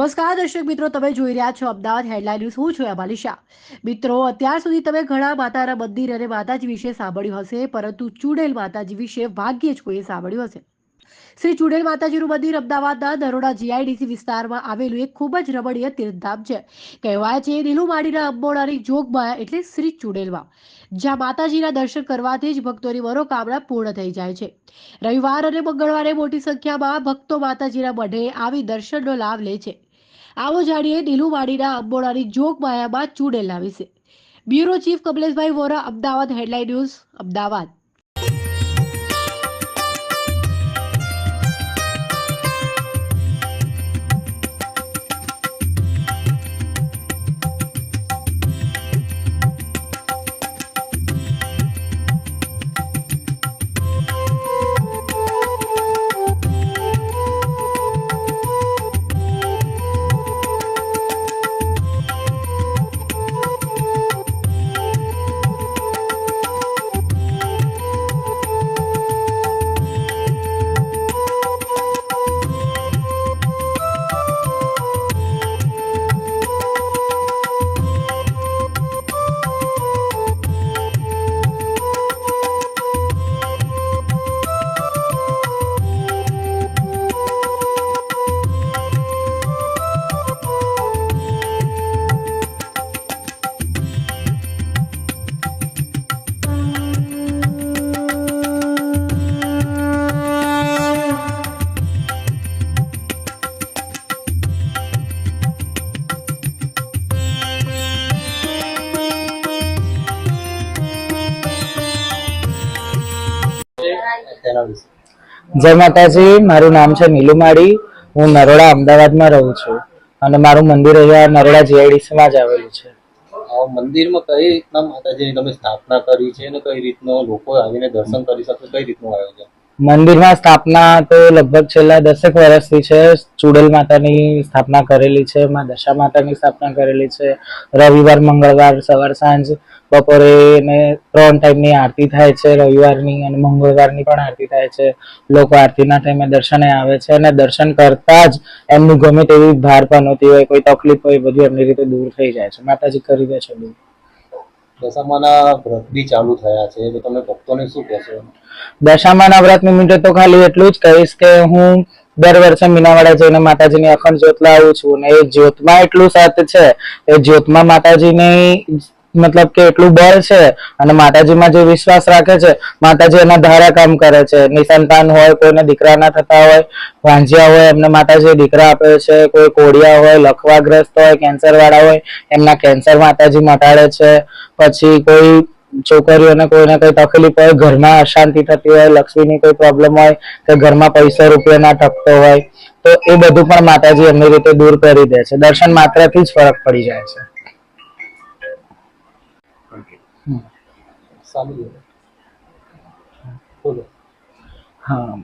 નમસ્કાર દર્શક મિત્રો, તમે જોઈ રહ્યા છો અમદાવાદ હેડલાઇન ન્યૂઝ હું છું અમાલી શાહ. મિત્રો, અત્યાર સુધી તમે ઘણા માતાના મંદિર અને માતાજી વિશે સાંભળ્યું હશે, પરંતુ ચૂડેલ માતાજી વિશે ભાગ્યે જ કોઈએ સાંભળ્યું હશે. શ્રી ચૂડેલ માતાજીનું મંદિર અમદાવાદના દરોડા જીઆઈડીસી વિસ્તારમાં આવેલું એક ખૂબ જ રમણીય તીર્થધામ છે. કહેવાય છે નીલુમાડીના અંબોડાની જોગમાયા એટલે શ્રી ચુડેલમાં, જ્યાં માતાજીના દર્શન કરવાથી જ ભક્તોની મનોકામના પૂર્ણ થઈ જાય છે. રવિવાર અને મંગળવારે મોટી સંખ્યામાં ભક્તો માતાજીના મઢે આવી દર્શનનો લાભ લે છે. આવો જાણીએ નીલુવાડીના અંબોડાની જોગ માયામાં ચૂડેલા વિશે bureau chief Kamleshbhai Vora, Ahmedabad headline news, Ahmedabad. તેના વિશે. જય માતાજી મારું નામ છે નીલુમાળી હું નરોડા અમદાવાદમાં રહું છું અને મારું મંદિર અહીંયા નરોડા જીઆઈડીસીમાં જ આવેલું છે. મંદિરમાં કઈ રીતના માતાજીની તમે સ્થાપના કરી છે અને કઈ રીતનો લોકો આવીને દર્શન કરી શકે કઈ રીતનું આયોજન? મંદિરમાં સ્થાપના તો લગભગ છેલ્લા દસેક વર્ષથી છે. ચુડેલ માતાની સ્થાપના કરેલી છે, માં દશા માતાની સ્થાપના કરેલી છે. રવિવાર, મંગળવાર સવાર સાંજ, બપોરે ને ત્રણ ટાઈમની આરતી થાય છે, રવિવારની અને મંગળવારની પણ આરતી થાય છે. લોકો આરતીના ટાઈમે દર્શને આવે છે અને દર્શન કરતા જ એમનું ગમે તેવી ભાર પણ હોતી હોય, કોઈ તકલીફ હોય, બધું એમની રીતે દૂર થઈ જાય છે. માતાજી કરી દે છે દૂર. દશામાના વ્રત બી ચાલુ થયા છે, તો તમે ભક્તોને શું કહેશો? દશામા નવરાત્ર નિમિત્તે તો ખાલી એટલું જ કહીશ કે હું દર વર્ષે મીનાવાડા જઈને માતાજીની અખંડ જ્યોત લાવું છું અને એ જ્યોતમાં એટલું સત છે, એ જ્યોતમાં માતાજીની મતલબ કે એટલું બળ છે અને માતાજીમાં જે વિશ્વાસ રાખે છે, માતાજી એના ધારા કામ કરે છે. નિસંતાન હોય, કોઈને દીકરા ના થતા હોય ભાંજિયા હોય, એમને માતાજી દીકરા આપે છે, કોઈ કોડિયા હોય, લખવાગ્રસ્ત હોય કેન્સર વાળા હોય, એમના કેન્સર માતાજી મટાડે છે. પછી કોઈ છોકરીઓને કોઈને કઈ તકલીફ હોય, ઘરમાં અશાંતિ થતી હોય, લક્ષ્મીની કોઈ પ્રોબ્લેમ હોય, કે ઘરમાં પૈસા રૂપિયા ના ટકતો હોય, તો એ બધું પણ માતાજી એમની રીતે દૂર કરી દે છે. દર્શન માત્રથી જ ફરક પડી જાય છે. હા.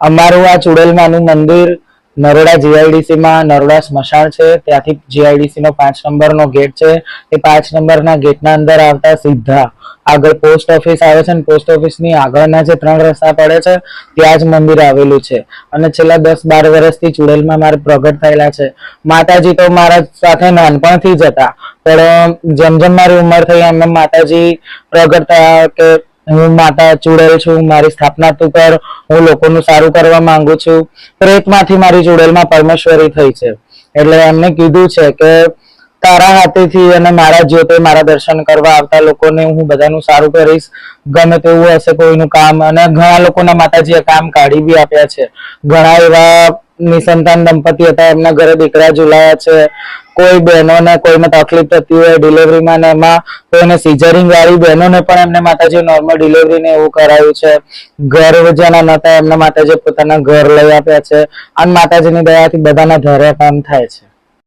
અમારું આ ચુડેલમાનું મંદિર નરોડા જીઆઈડીસી માં નરોડા સ્મશાન છે. ત્યાંથી જીઆઈડીસી નો પાંચ નંબર નો ગેટ છે. એ પાંચ નંબરના ગેટના અંદર આવતા સીધા આગળ પોસ્ટ ઓફિસ આવે છે ને પોસ્ટ ઓફિસની આગળના જે ત્રણ રસ્તા પડે છે, ત્યાં જ મંદિર આવેલું છે. અને છેલ્લા દસ બાર વર્ષથી ચુડેલમાં મારે પ્રગટ થયેલા છે. માતાજી તો મારા સાથે નાનપણથી જ હતા, પણ જેમ જેમ મારી ઉંમર થઈ એમ એમ માતાજી પ્રગટ થયા કે હું માતા ચુડેલ છું, મારી સ્થાપના તું કર, હું લોકોનું સારું કરવા માંગુ છું. પ્રેતમાંથી મારી ચુડેલમાં પરમેશ્વરી થઈ છે. એટલે એમને કીધું છે કે તારા હાથેથી અને મારા જ્યોતે મારા દર્શન કરવા આવતા લોકોને હું બધાનું સારું કરીશ ગમે તેવું હશે કોઈનું કામ. અને ઘણા લોકોના માતાજીએ કામ કાઢી બી આપ્યા છે. ઘણા એવા નિસંતાન દંપતી હતા. એમના ઘરે દીકરા ઝુલાયા છે. કોઈ બહેનોને કોઈને તકલીફ થતી હોય ડિલિવરીમાં ને એમાં કોઈને સિઝરિંગ વાળી બહેનોને પણ એમને માતાજી નોર્મલ ડિલિવરી ને એવું કરાયું છે. ઘર જેના નતા એમના માતાજી પોતાના ઘર લઈ આપ્યા છે. અને માતાજીની દયાથી બધાના ઘરે કામ થાય છે.